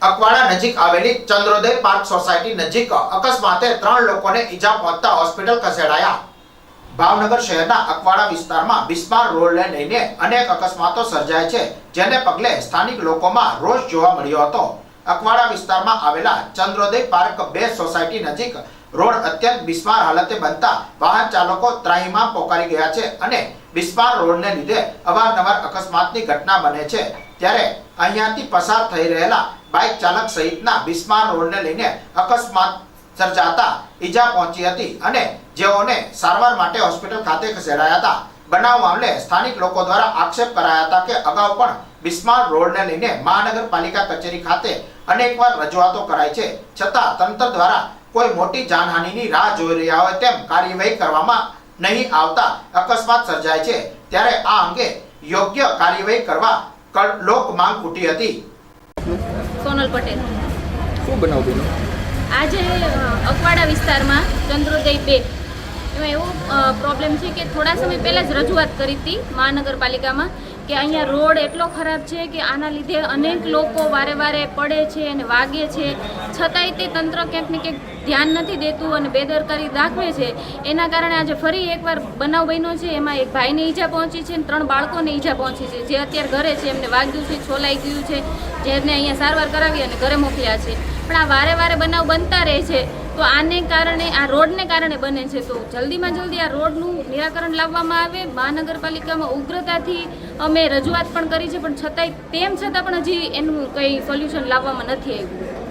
અકવાડા નજીક આવેલી ચંદ્રોદય park society નજીક અકસ્માતે ત્રણ લોકોને ઈજા પહોંચતા હોસ્પિટલ ખસેડાયા. ભાવનગર શહેરના અકવાડા વિસ્તારમાં બિસ્માર રોડને લઈને અનેક અકસ્માતો સર્જાય છે, જેને પગલે સ્થાનિક લોકોમાં રોષ જોવા મળ્યો હતો. અકવાડા વિસ્તારમાં આવેલા ચંદ્રોદય પાર્ક બે સોસાયટી નજીક રોડ અત્યંત બિસ્માર હાલતે બનતા વાહન ચાલકો ત્રાહીમાં પોકારી ગયા છે અને બિસ્માર રોડને લીધે અવારનવાર અકસ્માતની ઘટના બને છે. ત્યારે અહીંયાથી પસાર થઈ રહેલા બાઇક ચાલક સહિતના બિસ્માર રોડને લઈને અકસ્માત સર્જાતા ઈજા પહોંચી હતી અને જેઓને સારવાર માટે હોસ્પિટલ ખાતે ખસેડાયા હતા. બનાવ મામલે સ્થાનિક લોકો દ્વારા આક્ષેપ કરાયા હતા કે અગાઉ પણ બિસ્માર રોડને લઈને મહાનગરપાલિકા કચેરી ખાતે અનેકવાર રજૂઆતો કરાઈ છે. છતાં તંત્ર દ્વારા કોઈ મોટી જાનહાનિની રાહ જોઈ રહ્યા હોય તેમ કાર્યવાહી કરવામાં નહીં આવતા અકસ્માત સર્જાય છે. ત્યારે આ અંગે યોગ્ય કાર્યવાહી કરવા લોક માંગ ઉઠી હતી. સોનલ પટેલ. શું બનાવ બેનો? આજે અકવાડા વિસ્તારમાં ચંદ્રોદય બે. એમાં એવો પ્રોબ્લેમ છે કે થોડા સમય પહેલાં જ રજૂઆત કરી હતી મહાનગરપાલિકામાં કે અહીંયા રોડ એટલો ખરાબ છે કે આના લીધે અનેક લોકો વારે વારે પડે છે અને વાગે છે. છતાંય તે તંત્ર ક્યાંક ને ક્યાંક ધ્યાન નથી દેતું અને બેદરકારી દાખવે છે. એના કારણે આજે ફરી એકવાર બનાવ બન્યો છે. એમાં એક ભાઈને ઈજા પહોંચી છે અને ત્રણ બાળકોને ઈજા પહોંચી છે. જે અત્યારે ઘરે છે, એમને વાગ્યું છે, છોલાઈ ગયું છે. જેને અહીંયા સારવાર કરાવી અને ઘરે મોકલ્યા છે. પણ આ વારે વારે બનાવ બનતા રહે છે. તો આને કારણે, આ રોડને કારણે બને છે. તો જલ્દીમાં જલ્દી આ રોડનું નિરાકરણ લાવવામાં આવે. મહાનગરપાલિકામાં ઉગ્રતાથી અમે રજૂઆત પણ કરી છે, પણ છતાંય તેમ છતાં પણ હજી એનું કંઈ સોલ્યુશન લાવવામાં નથી આવ્યું.